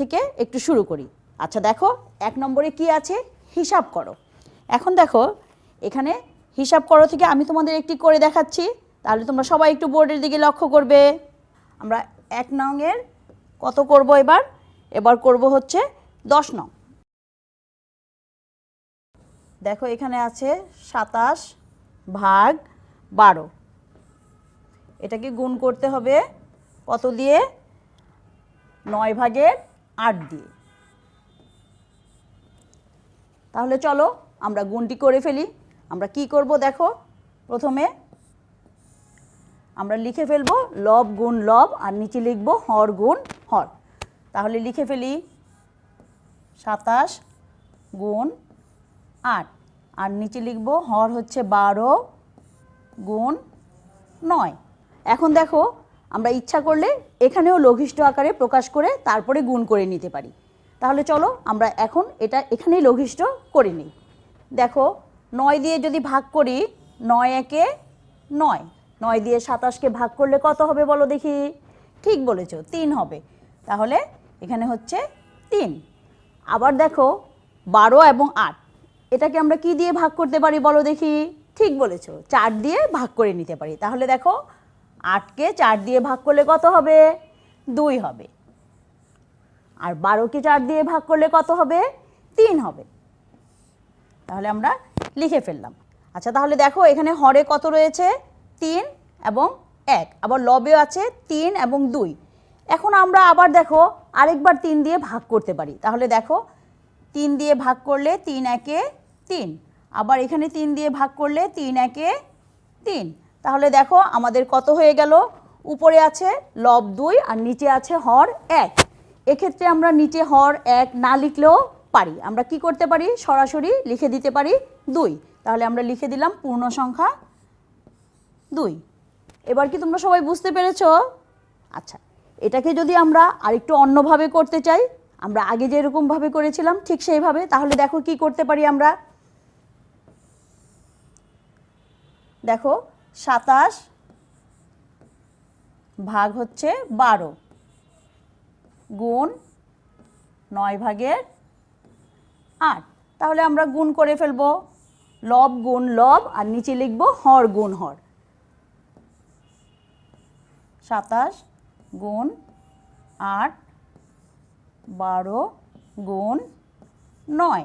থেকে একটু শুরু করি। আচ্ছা দেখো, এক নম্বরে কি আছে? হিসাব করো। এখন দেখো, এখানে হিসাব করো থেকে আমি তোমাদের একটি করে দেখাচ্ছি। তাহলে তোমরা সবাই একটু বোর্ডের দিকে লক্ষ্য করবে। আমরা এক নংয়ের কত করব এবার? এবার করব হচ্ছে দশ নং। দেখো, এখানে আছে সাতাশ ভাগ বারো। এটাকে গুণ করতে হবে কত দিয়ে? নয় ভাগের আট দিয়ে। তাহলে চলো, আমরা গুণটি করে ফেলি। আমরা কি করব দেখো, প্রথমে আমরা লিখে ফেলব লব গুণ লব, আর নিচে লিখব হর গুণ হর। তাহলে লিখে ফেলি সাতাশ গুণ আট, আর নিচে লিখব হর হচ্ছে বারো গুণ নয়। এখন দেখো আমরা ইচ্ছা করলে এখানেও লঘিষ্ঠ আকারে প্রকাশ করে তারপরে গুণ করে নিতে পারি। তাহলে চলো আমরা এখন এটা এখানেই লঘিষ্ঠ করে নিই। দেখো, নয় দিয়ে যদি ভাগ করি, নয় একে নয়। নয় দিয়ে সাতাশকে ভাগ করলে কত হবে বলো দেখি? ঠিক বলেছ, তিন হবে। তাহলে এখানে হচ্ছে তিন। আবার দেখো, বারো এবং আট, এটাকে আমরা কি দিয়ে ভাগ করতে পারি বলো দেখি? ঠিক বলেছ, চার দিয়ে ভাগ করে নিতে পারি। তাহলে দেখো আটকে চার দিয়ে ভাগ করলে কত হবে? দুই হবে। আর বারোকে চার দিয়ে ভাগ করলে কত হবে? তিন হবে। তাহলে আমরা লিখে ফেললাম। আচ্ছা তাহলে দেখো এখানে হরে কত রয়েছে? তিন এবং এক। আবার লবেও আছে তিন এবং দুই। এখন আমরা আবার দেখো আরেকবার তিন দিয়ে ভাগ করতে পারি। তাহলে দেখো তিন দিয়ে ভাগ করলে তিন একে তিন। আবার এখানে তিন দিয়ে ভাগ করলে তিন একে তিন। তাহলে দেখো আমাদের কত হয়ে গেল? উপরে আছে লব দুই আর নিচে আছে হর এক। এক্ষেত্রে আমরা নিচে হর এক না লিখলেও পারি। আমরা কি করতে পারি? সরাসরি লিখে দিতে পারি দুই। তাহলে আমরা লিখে দিলাম পূর্ণ সংখ্যা দুই। এবার কি তোমরা সবাই বুঝতে পেরেছ? আচ্ছা এটাকে যদি আমরা আরেকটু অন্যভাবে করতে চাই, আমরা আগে যেরকমভাবে করেছিলাম ঠিক সেইভাবে, তাহলে দেখো কি করতে পারি আমরা? দেখো সাতাশ ভাগ হচ্ছে বারো। গুণ নয় ভাগের আট। তাহলে আমরা গুণ করে ফেলব। লব গুণ লব, আর নিচে লিখব হর গুণ হর। সাতাশ গুণ আট, বারো গুণ নয়।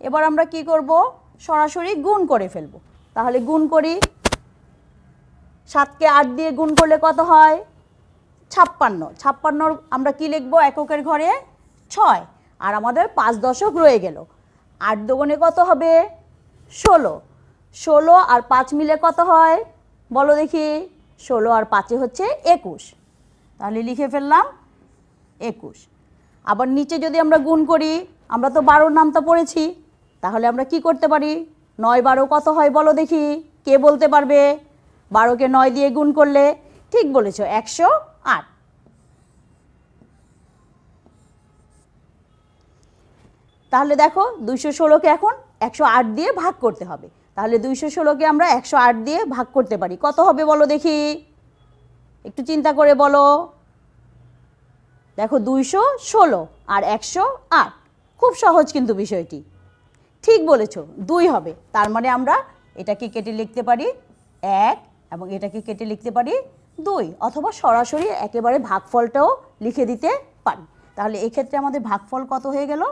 এবার আমরা কি করব? সরাসরি গুণ করে ফেলব। তাহলে গুণ করি সাতকে আট দিয়ে গুণ করলে কত হয়? ছাপ্পান্ন। ছাপ্পান্নর আমরা কি লিখব? এককের ঘরে ছয়। আর আমাদের পাঁচ দশক রয়ে গেল। আট দোগুণে কত হবে? ষোলো। ষোলো আর পাঁচ মিলে কত হয়? বলো দেখি। ষোলো আর পাঁচে হচ্ছে একুশ। তাহলে লিখে ফেললাম একুশ। আবার নিচে যদি আমরা গুণ করি, আমরা তো বারোর নামটা পড়েছি, তাহলে আমরা কি করতে পারি? নয় বারো কত হয় বলো দেখি। কে বলতে পারবে? বারোকে নয় দিয়ে গুণ করলে ঠিক বলেছ, একশো আট। তাহলে দেখো দুইশো ষোলোকে এখন একশো আট দিয়ে ভাগ করতে হবে। তাহলে দুইশো ষোলোকে আমরা একশো আট দিয়ে ভাগ করতে পারি। কত হবে বলো দেখি? একটু চিন্তা করে বলো। দেখো দুইশো ষোলো আর একশো আট। খুব সহজ কিন্তু বিষয়টি। ঠিক বলেছ, দুই হবে। তার মানে আমরা এটাকে কেটে লিখতে পারি এক এবং এটাকে কেটে লিখতে পারি দুই অথবা সরাসরি একেবারে ভাগফলটাও লিখে দিতে পারি। তাহলে এক্ষেত্রে আমাদের ভাগফল কত হয়ে গেল?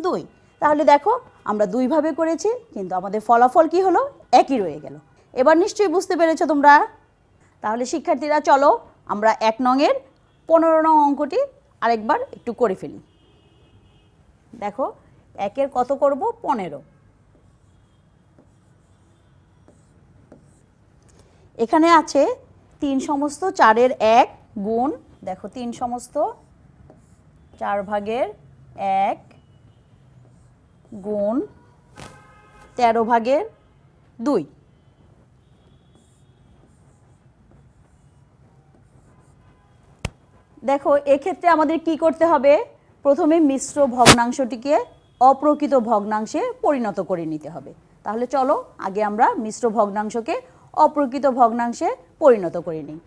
দুই। তাহলে দেখো, আমরা দুইভাবে করেছি, কিন্তু আমাদের ফলাফল কি হলো? একই রয়ে গেল। এবার নিশ্চয়ই বুঝতে পেরেছ তোমরা? তাহলে শিক্ষার্থীরা, চলো আমরা এক নংয়ের পনেরো নং অঙ্কটি আরেকবার একটু করে ফেলি। দেখো, একের কত করব? পনেরো। এখানে আছে তিন সমস্ত চারের এক গুণ, দেখো তিন সমস্ত, চার ভাগের এক গুণ তেরো ভাগের দুই। দেখো, এক্ষেত্রে আমাদের কি করতে হবে? প্রথমে মিশ্র ভগ্নাংশটিকে অপ্রকৃত ভগ্নাংশে পরিণত করে নিতে হবে। তাহলে চলো, আগে আমরা মিশ্র ভগ্নাংশকে অপ্রকৃত ভগ্নাংশে পরিণত করে নিই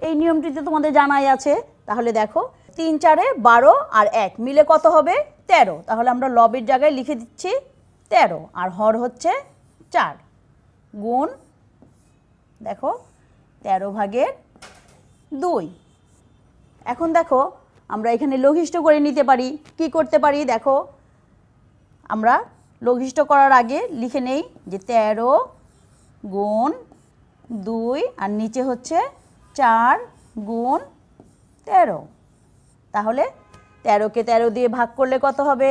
এই নিয়মটিতে তোমাদের জানাই আছে, তাহলে দেখো, তিন, চারে বারো আর এক, মিলে কত হবে? তেরো। তাহলে আমরা লবের জায়গায় লিখে দিচ্ছি তেরো, আর হর হচ্ছে চার। গুণ, দেখো, তেরো ভাগের দুই। এখন দেখো, আমরা এখানে লঘিষ্ঠ করে নিতে পারি। কি করতে পারি? দেখো, আমরা লঘিষ্ঠ করার আগে লিখে নেই যে তেরো গুণ দুই, আর নিচে হচ্ছে চার গুণ তেরো। তাহলে তেরোকে তেরো দিয়ে ভাগ করলে কত হবে?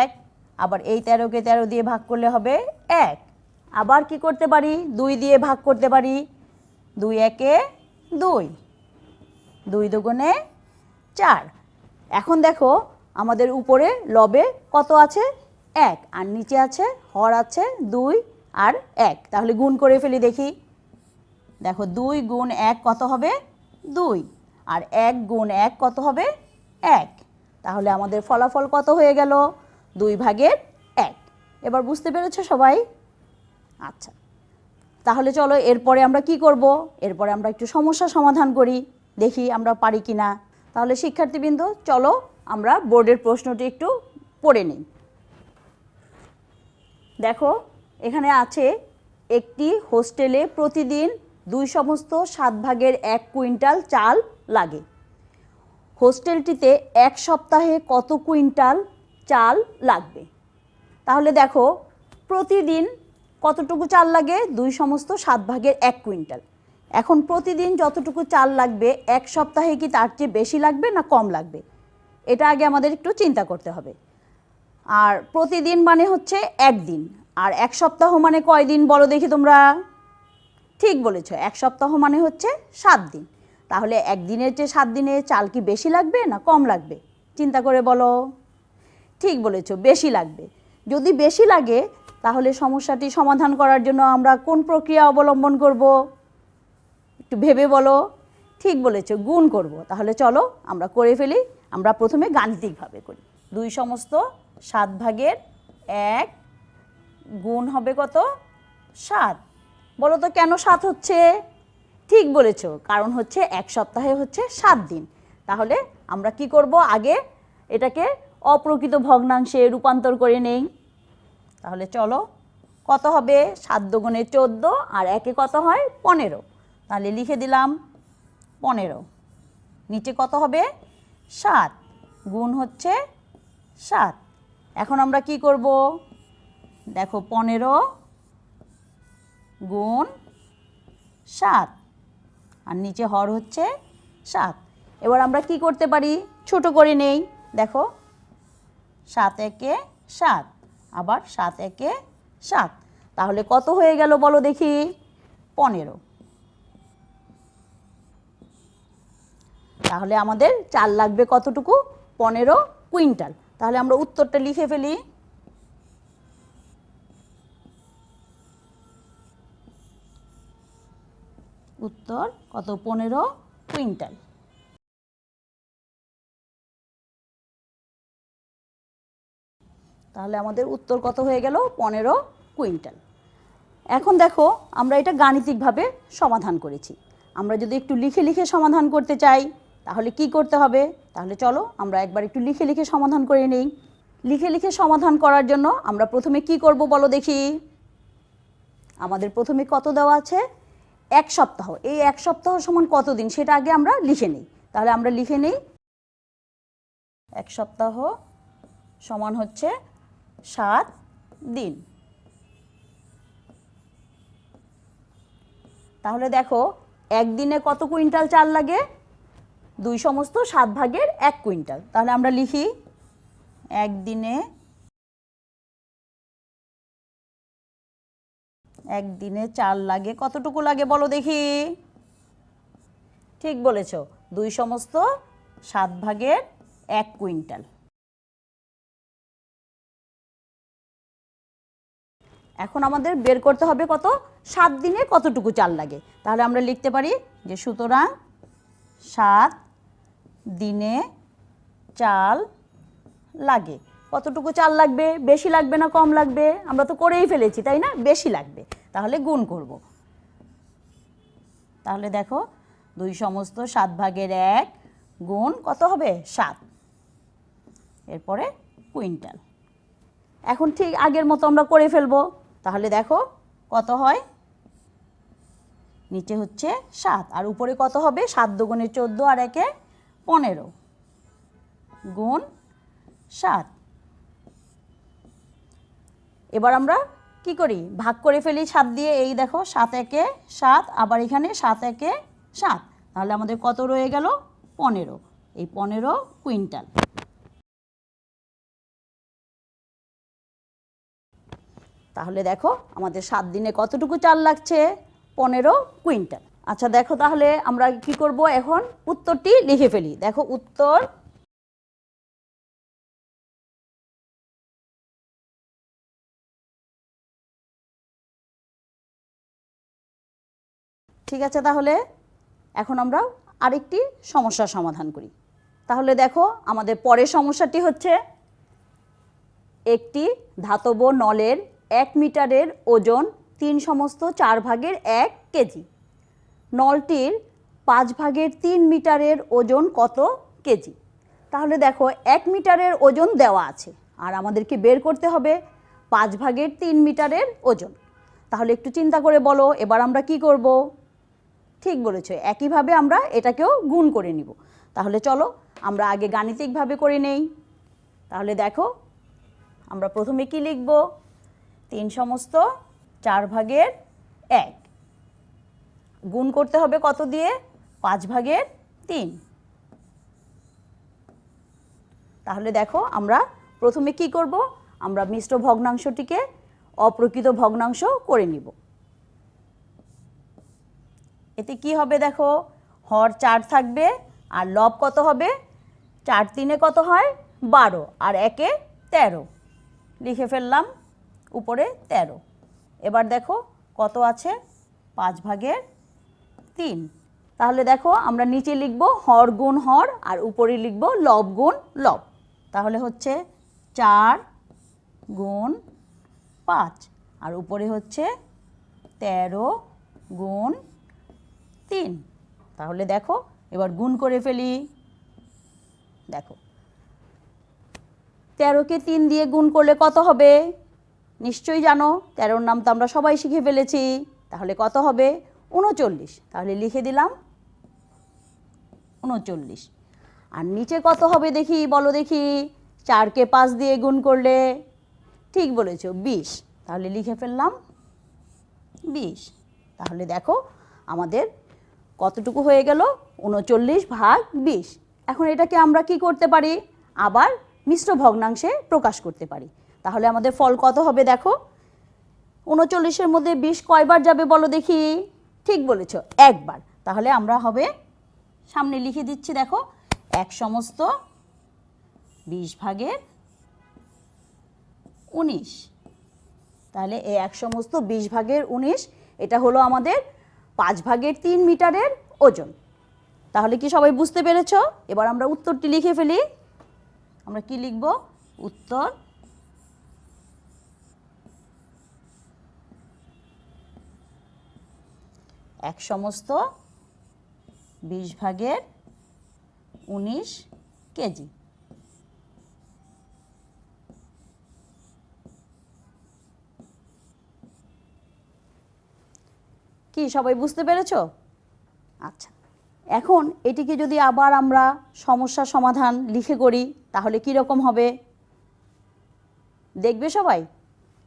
এক। আবার এই তেরোকে তেরো দিয়ে ভাগ করলে হবে এক। আবার কি করতে পারি? দুই দিয়ে ভাগ করতে পারি। দুই একে দুই। দুই দুগুণে চার। এখন দেখো আমাদের উপরে লবে কত আছে? এক, আর নিচে আছে, হর আছে, দুই আর এক। তাহলে গুণ করে ফেলি দেখি। দেখো, দুই গুণ এক কত হবে? দুই। আর এক গুণ এক কত হবে? এক। তাহলে আমাদের ফলাফল কত হয়ে গেল? দুই ভাগের এক। এবার বুঝতে পেরেছ সবাই? আচ্ছা। তাহলে চলো, এরপরে আমরা কি করব? এরপরে আমরা একটু সমস্যা সমাধান করি, দেখি আমরা পারি কি না তাহলে শিক্ষার্থীবৃন্দ, চলো আমরা বোর্ডের প্রশ্নটি একটু পড়ে নিই। দেখো, এখানে আছে একটি হোস্টেলে প্রতিদিন দুই সমস্ত সাত ভাগের এক কুইন্টাল চাল লাগে। হোস্টেলটিতে এক সপ্তাহে কত কুইন্টাল চাল লাগবে? তাহলে দেখো, প্রতিদিন কতটুকু চাল লাগে? দুই সমস্ত সাত ভাগের এক কুইন্টাল। এখন প্রতিদিন যতটুকু চাল লাগবে, এক সপ্তাহে কি তার চেয়ে বেশি লাগবে না কম লাগবে? এটা আগে আমাদের একটু চিন্তা করতে হবে। আর প্রতিদিন মানে হচ্ছে একদিন। আর এক সপ্তাহ মানে কয় দিন বলো দেখি তোমরা? ঠিক বলেছ, এক সপ্তাহ মানে হচ্ছে সাত দিন। তাহলে একদিনের চেয়ে সাত দিনে চাল কি বেশি লাগবে না কম লাগবে? চিন্তা করে বলো। ঠিক বলেছ, বেশি লাগবে। যদি বেশি লাগে, তাহলে সমস্যাটি সমাধান করার জন্য আমরা কোন প্রক্রিয়া অবলম্বন করব? একটু ভেবে বলো। ঠিক বলেছ, গুণ করব। তাহলে চলো আমরা করে ফেলি, আমরা প্রথমে গাণিতিকভাবে করি। দুই সমস্ত সাত ভাগের এক গুণ হবে কত? সাত। বলো তো কেন সাত হচ্ছে? ঠিক বলেছ, কারণ হচ্ছে এক সপ্তাহে হচ্ছে সাত দিন। তাহলে আমরা কি করব আগে এটাকে অপ্রকৃত ভগ্নাংশে রূপান্তর করে নেই। তাহলে চলো, কত হবে? সাত দুগুণে চোদ্দ, আর একে কত হয়? পনেরো। তাহলে লিখে দিলাম পনেরো। নিচে কত হবে? সাত। গুণ হচ্ছে সাত। এখন আমরা কি করব? দেখো, পনেরো গুণ সাত। আর নিচে হর হচ্ছে সাত। এবার আমরা কি করতে পারি? ছোট করে নেই। দেখো, সাত একে সাত। আবার সাত একে সাত। তাহলে কত হয়ে গেল বলো দেখি? পনেরো। তাহলে আমাদের চাল লাগবে কতটুকু? পনেরো কুইন্টাল। তাহলে আমরা উত্তরটা লিখে ফেলি। উত্তর কত? পনেরো কুইন্টাল। তাহলে আমাদের উত্তর কত হয়ে গেল? পনেরো কুইন্টাল। এখন দেখো, আমরা এটা গাণিতিকভাবে সমাধান করেছি। আমরা যদি একটু লিখে লিখে সমাধান করতে চাই তাহলে কি করতে হবে? তাহলে চলো আমরা একবার একটু লিখে লিখে সমাধান করে নেই। লিখে লিখে সমাধান করার জন্য আমরা প্রথমে কি করব বলো দেখি? আমাদের প্রথমে কত দেওয়া আছে? এক সপ্তাহ। এই এক সপ্তাহ সমান কত দিন সেটা আগে আমরা লিখে নিই। তাহলে আমরা লিখে নিই। এক সপ্তাহ সমান হচ্ছে সাত দিন। তাহলে দেখো, একদিনে কত কুইন্টাল চাল লাগে? দুই সমস্ত সাত ভাগের এক কুইন্টাল। তাহলে আমরা লিখি একদিনে একদিনে চাল লাগে, কতটুকু লাগে বলো দেখি? ঠিক বলেছ, দুই সমস্ত সাত ভাগের এক কুইন্টাল। এখন আমাদের বের করতে হবে কত? সাত দিনে কতটুকু চাল লাগে? তাহলে আমরা লিখতে পারি যে সুতরাং সাত দিনে চাল লাগে। কতটুকু চাল লাগবে? বেশি লাগবে না কম লাগবে? আমরা তো করেই ফেলেছি, তাই না? বেশি লাগবে। তাহলে গুণ করব। তাহলে দেখো, দুই সমস্ত সাত ভাগের এক গুণ কত হবে? সাত। এরপরে কুইন্টাল। এখন ঠিক আগের মতো আমরা করে ফেলব। তাহলে দেখো, কত হয়? নিচে হচ্ছে সাত। আর উপরে কত হবে? সাত দুগুণে চোদ্দ আর একে পনেরো গুণ সাত। এবার আমরা কি করি? ভাগ করে ফেলি সাত দিয়ে। এই দেখো, সাত একে সাত, আবার এখানে সাত একে সাত। তাহলে আমাদের কত রয়ে গেল? পনেরো। এই পনেরো কুইন্টাল। তাহলে দেখো, আমাদের সাত দিনে কতটুকু চাল লাগছে? পনেরো কুইন্টাল। আচ্ছা দেখো তাহলে আমরা কি করব এখন? উত্তরটি লিখে ফেলি। দেখো, উত্তর। ঠিক আছে তাহলে, এখন আমরা আরেকটি সমস্যার সমাধান করি। তাহলে দেখো, আমাদের পরের সমস্যাটি হচ্ছে একটি ধাতব নলের এক মিটারের ওজন তিন সমস্ত চার ভাগের এক কেজি। নলটির পাঁচ ভাগের তিন মিটারের ওজন কত কেজি? তাহলে দেখো, এক মিটারের ওজন দেওয়া আছে, আর আমাদেরকে বের করতে হবে পাঁচ ভাগের তিন মিটারের ওজন। তাহলে একটু চিন্তা করে বলো, এবার আমরা কি করব? ঠিক বলেছ, একইভাবে আমরা এটাকেও গুণ করে নিব। তাহলে চলো, আমরা আগে গাণিতিকভাবে করে নেই। তাহলে দেখো, আমরা প্রথমে কি লিখব? তিন সমস্ত চার ভাগের এক। গুণ করতে হবে কত দিয়ে? পাঁচ ভাগের তিন। তাহলে দেখো আমরা প্রথমে কি করব? আমরা মিশ্র ভগ্নাংশটিকে অপ্রকৃত ভগ্নাংশ করে নিব। এতে কি হবে দেখো? হর চার থাকবে আর লব কত হবে? চার তিনে কত হয়? বারো আর একে তেরো। লিখে ফেললাম উপরে তেরো। এবার দেখো কত আছে? পাঁচ ভাগের তিন। তাহলে দেখো আমরা নিচে লিখব হর গুণ হর আর উপরে লিখব লব গুণ লব। তাহলে হচ্ছে চার গুণ পাঁচ। আর উপরে হচ্ছে তেরো গুণ তিন। তাহলে দেখো এবার গুণ করে ফেলি। দেখো। তেরোকে তিন দিয়ে গুণ করলে কত হবে? নিশ্চয়ই জানো, তেরোর নাম তো আমরা সবাই শিখে ফেলেছি। তাহলে কত হবে? উনচল্লিশ। তাহলে লিখে দিলাম উনচল্লিশ। আর নিচে কত হবে দেখি, বলো দেখি। চারকে পাঁচ দিয়ে গুণ করলে ঠিক বলেছ, বিশ। তাহলে লিখে ফেললাম বিশ। তাহলে দেখো আমাদের কতটুকু হয়ে গেল? উনচল্লিশ ভাগ বিশ। এখন এটাকে আমরা কি করতে পারি? আবার মিশ্র ভগ্নাংশে প্রকাশ করতে পারি। তাহলে আমাদের ফল কত হবে দেখো? উনচল্লিশের মধ্যে বিশ কয়বার যাবে বলো দেখি? ঠিক বলেছ, একবার। তাহলে আমরা হবে, সামনে লিখে দিচ্ছি, দেখো, এক সমস্ত বিশ ভাগের উনিশ। তাহলে এই এক সমস্ত বিশ ভাগের উনিশ, এটা হলো আমাদের পাঁচ ভাগের তিন মিটারের ওজন। তাহলে কি সবাই বুঝতে পেরেছ? এবার আমরা উত্তরটি লিখে ফেলি। আমরা কি লিখব? উত্তর এক সমস্ত বিশ ভাগের উনিশ কেজি। কি, সবাই বুঝতে পেরেছ? আচ্ছা এখন এটিকে যদি আবার আমরা সমস্যার সমাধান লিখে করি, তাহলে কি রকম হবে? দেখবে সবাই?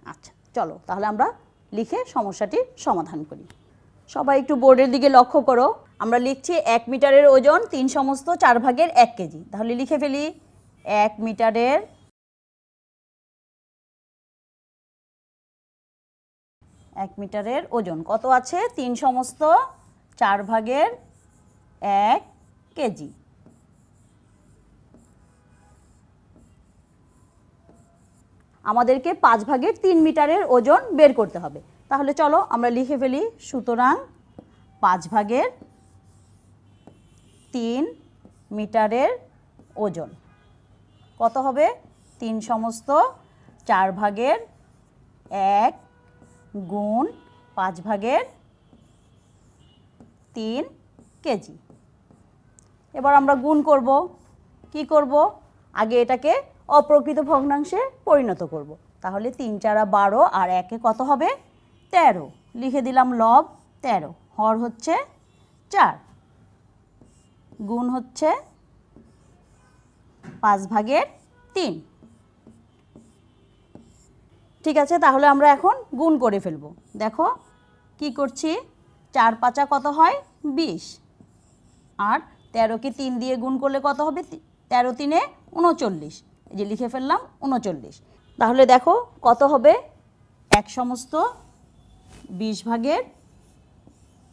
আচ্ছা চলো, তাহলে আমরা লিখে সমস্যাটির সমাধান করি। সবাই একটু বোর্ডের দিকে লক্ষ্য করো। আমরা লিখছি এক মিটারের ওজন তিন সমস্ত চার ভাগের এক কেজি। তাহলে লিখে ফেলি, এক মিটারের এক মিটারের ওজন। কত আছে? তিন সমস্ত চার ভাগের এক কেজি। আমাদেরকে পাঁচ ভাগের তিন মিটারের ওজন বের করতে হবে। তাহলে চলো আমরা লিখে ফেলি। সুতরাং পাঁচ ভাগের তিন মিটারের ওজন। কত হবে? তিন সমস্ত চার ভাগের এক গুণ পাঁচ ভাগের তিন কেজি। এবার আমরা গুণ করব। কি করব? আগে এটাকে অপ্রকৃত ভগ্নাংশে পরিণত করব। তাহলে তিন চারা বারো আর একে কত হবে? তেরো। লিখে দিলাম লব তেরো। হর হচ্ছে চার। গুণ হচ্ছে পাঁচ ভাগের তিন। ঠিক আছে, তাহলে আমরা এখন গুণ করে ফেলব। দেখো, কি করছি? চার পাঁচা কত হয়? বিশ। আর তেরোকে তিন দিয়ে গুণ করলে কত হবে? তেরো তিনে উনচল্লিশ। এই যে লিখে ফেললাম, উনচল্লিশ। তাহলে দেখো কত হবে? এক সমস্ত বিশ ভাগের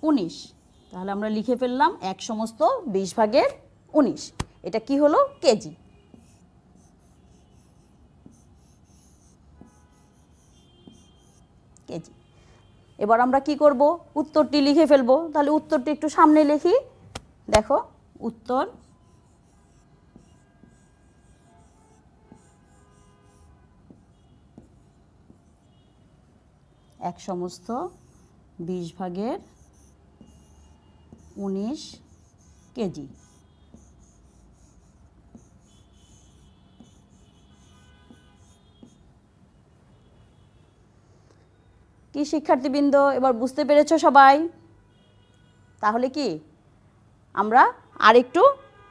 উনিশ। তাহলে আমরা লিখে ফেললাম এক সমস্ত বিশ ভাগের উনিশ। এটা কি হলো? কেজি। কেজি। এবার আমরা কি করব? উত্তরটি লিখে ফেলব। তাহলে উত্তরটি একটু সামনে লিখি। দেখো, উত্তর এক সমস্ত বিশ ভাগের উনিশ কেজি। কি শিক্ষার্থীবৃন্দ, এবার বুঝতে পেরেছ সবাই? তাহলে কি? আমরা আরেকটু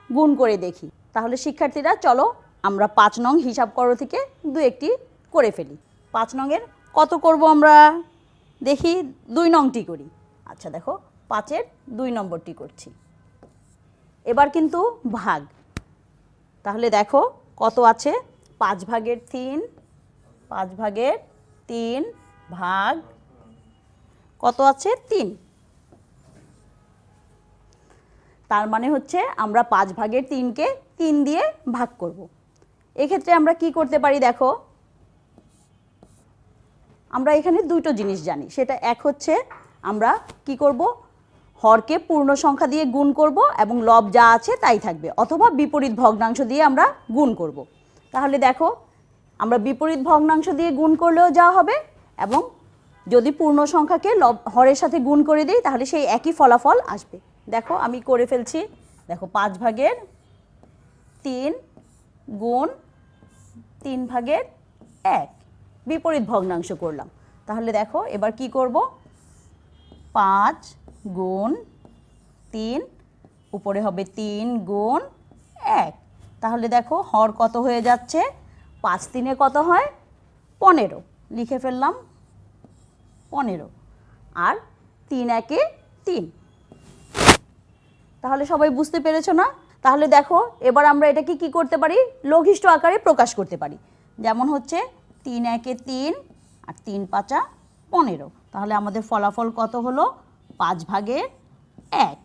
গুণ করে দেখি। তাহলে শিক্ষার্থীরা, চলো আমরা পাঁচ নং হিসাব করো থেকে দু একটি করে ফেলি। পাঁচ নংয়ের কত করব আমরা? দেখি দুই নংটি করি। আচ্ছা দেখো, পাঁচের দুই নম্বরটি করছি। এবার কিন্তু ভাগ। তাহলে দেখো কত আছে? পাঁচ ভাগের তিন, পাঁচ ভাগের তিন ভাগ কত আছে? তিন। তার মানে হচ্ছে আমরা পাঁচ ভাগের তিনকে তিন দিয়ে ভাগ করব। এক্ষেত্রে আমরা কি করতে পারি দেখো? আমরা এখানে দুটো জিনিস জানি। সেটা এক হচ্ছে আমরা কি করব? হরকে পূর্ণ সংখ্যা দিয়ে গুণ করব এবং লব যা আছে তাই থাকবে, অথবা বিপরীত ভগ্নাংশ দিয়ে আমরা গুণ করব। তাহলে দেখো, আমরা বিপরীত ভগ্নাংশ দিয়ে গুণ করলেও যা হবে এবং যদি পূর্ণ সংখ্যাকে লব, হরের সাথে গুণ করে দিই, তাহলে সেই একই ফলাফল আসবে। দেখো, আমি করে ফেলছি, দেখো, পাঁচ ভাগের তিন গুণ তিন ভাগের এক। বিপরীত ভগ্নাংশ করলাম। তাহলে দেখো, এবার কি করব? পাঁচ গুণ তিন, উপরে হবে তিন গুণ এক। তাহলে দেখো, হর কত হয়ে যাচ্ছে? পাঁচ তিনে কত হয়? পনেরো। লিখে ফেললাম, পনেরো। আর তিন একে তিন। তাহলে সবাই বুঝতে পেরেছ না? তাহলে দেখো, এবার আমরা এটাকে কি করতে পারি? লঘিষ্ঠ আকারে প্রকাশ করতে পারি। যেমন হচ্ছে তিন একে তিন আর তিন পাঁচা পনেরো। তাহলে আমাদের ফলাফল কত হলো? পাঁচ ভাগের এক।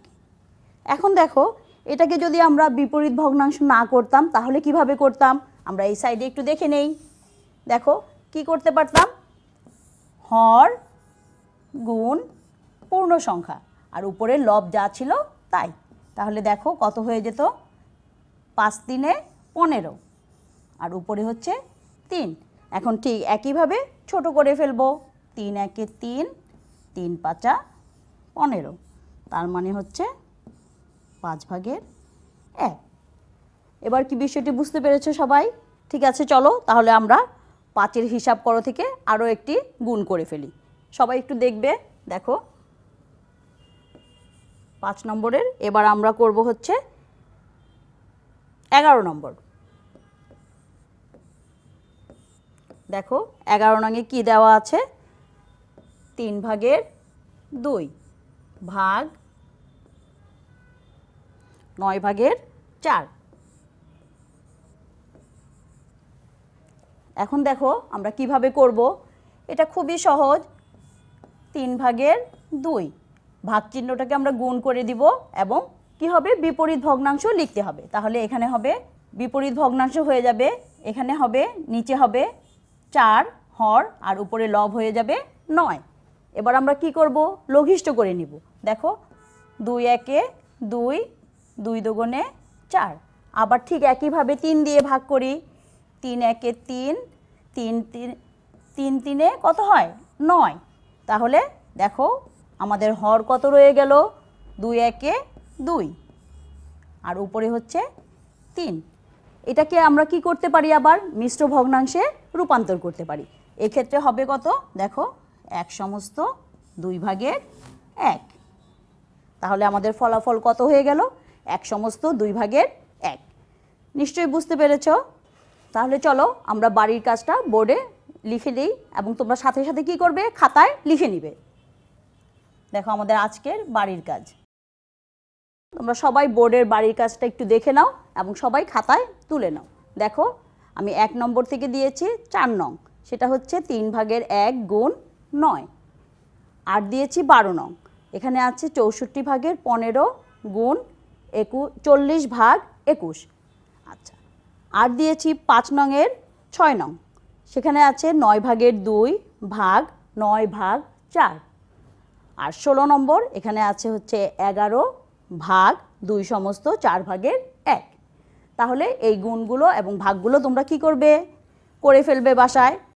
এখন দেখো, এটাকে যদি আমরা বিপরীত ভগ্নাংশ না করতাম, তাহলে কীভাবে করতাম? আমরা এই সাইডে একটু দেখে নেই। দেখো, কি করতে পারতাম? হর গুণ পূর্ণ সংখ্যা। আর উপরে লব যা ছিল, তাই। তাহলে দেখো, কত হয়ে যেত? পাঁচ তিনে পনেরো। আর উপরে হচ্ছে তিন। এখন ঠিক একইভাবে ছোট করে ফেলব। তিন একে তিন তিন পাঁচা পনেরো। তার মানে হচ্ছে পাঁচ ভাগের এক। এবার কি বিষয়টি বুঝতে পেরেছ সবাই? ঠিক আছে, চলো তাহলে আমরা পাঁচের হিসাব করো থেকে আরও একটি গুণ করে ফেলি। সবাই একটু দেখবে, দেখো। পাঁচ নম্বরের, এবার আমরা করব হচ্ছে এগারো নম্বর। দেখো, এগারো নঙে কি দেওয়া আছে? তিন ভাগের দুই ভাগ নয় ভাগের চার। এখন দেখো, আমরা কীভাবে করব? এটা খুবই সহজ। তিন ভাগের দুই ভাগ চিহ্নটাকে আমরা গুণ করে দিব এবং কি হবে? বিপরীত ভগ্নাংশ লিখতে হবে। তাহলে এখানে হবে, বিপরীত ভগ্নাংশ হয়ে যাবে, এখানে হবে, নিচে হবে চার, হর আর উপরে লব হয়ে যাবে নয়। এবার আমরা কি করব? লঘিষ্ঠ করে নিব। দেখো, দুই একে দুই দুই দুগুণে চার। আবার ঠিক একইভাবে তিন দিয়ে ভাগ করি। তিন একে তিন তিন তিন তিন তিনে কত হয়? নয়। তাহলে দেখো, আমাদের হর কত রয়ে গেল? দুই একে দুই। আর উপরে হচ্ছে তিন। এটাকে আমরা কি করতে পারি আবার? মিশ্র ভগ্নাংশে রূপান্তর করতে পারি। এক্ষেত্রে হবে কত? দেখো, এক সমস্ত দুই ভাগের এক। তাহলে আমাদের ফলাফল কত হয়ে গেল? এক সমস্ত দুই ভাগের এক। নিশ্চয়ই বুঝতে পেরেছ? তাহলে চলো, আমরা বাড়ির কাজটা বোর্ডে লিখে দিই এবং তোমরা সাথে সাথে কি করবে? খাতায় লিখে নিবে। দেখো আমাদের আজকের বাড়ির কাজ। তোমরা সবাই বোর্ডের বাড়ির কাজটা একটু দেখে নাও এবং সবাই খাতায় তুলে নাও। দেখো আমি এক নম্বর থেকে দিয়েছি, চার নং। সেটা হচ্ছে তিন ভাগের এক গুণ নয়। আর দিয়েছি বারো নং। এখানে আছে চৌষট্টি ভাগের পনেরো গুণ একু, চল্লিশ ভাগ একুশ। আচ্ছা। আর দিয়েছি পাঁচ নংয়ের ছয় নং। সেখানে আছে নয় ভাগের দুই ভাগ নয় ভাগ চার। আর ষোলো নম্বর, এখানে আছে হচ্ছে এগারো ভাগ দুই সমস্ত চার ভাগের তাহলে এই গুণগুলো এবং ভাগগুলো তোমরা কি করবে? করে ফেলবে বাসায়।